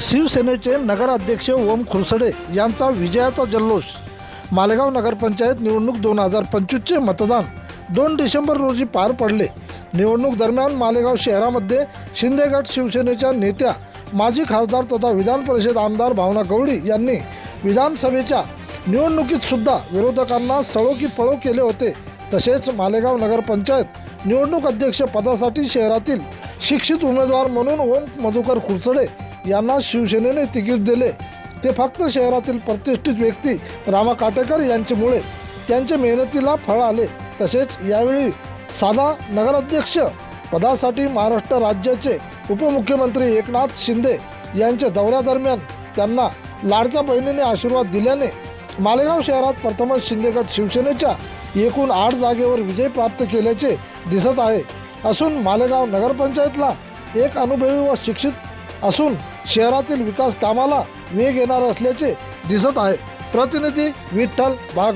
शिवसेनेचे नगराध्यक्ष ओम खुरसडे यांचा विजयाचा जल्लोष. मालेगाव नगरपंचायत निवडणूक दोन हजार पंचवीसचे मतदान दोन डिसेंबर रोजी पार पडले. निवडणूक दरम्यान मालेगाव शहरामध्ये शिंदेगट शिवसेनेच्या नेत्या माजी खासदार तथा विधान परिषद आमदार भावना गवळी यांनी विधानसभेच्या निवडणुकीत सुद्धा विरोधकांना सळो की पळो केले होते. तसेच मालेगाव नगरपंचायत निवडणूक अध्यक्ष पदासाठी शहरातील शिक्षित उमेदवार म्हणून ओम मधुकर खुरसडे यांना शिवसेनेने तिकीट दिले. ते फक्त शहरातील प्रतिष्ठित व्यक्ती रामा काटेकर यांच्यामुळे त्यांच्या मेहनतीला फळ आले. तसेच यावेळी साधा नगराध्यक्ष पदासाठी महाराष्ट्र राज्याचे उपमुख्यमंत्री एकनाथ शिंदे यांच्या दौऱ्यादरम्यान त्यांना लाडक्या बहिणीने आशीर्वाद दिल्याने मालेगाव शहरात प्रथमच शिंदेगत शिवसेनेच्या एकूण आठ जागेवर विजय प्राप्त केल्याचे दिसत आहे. असून मालेगाव नगरपंचायतला एक अनुभवी व शिक्षित असून शहरातील विकास कामाला वेग येणार असल्याचे दिसत आहे. प्रतिनिधी विठ्ठल भागवत.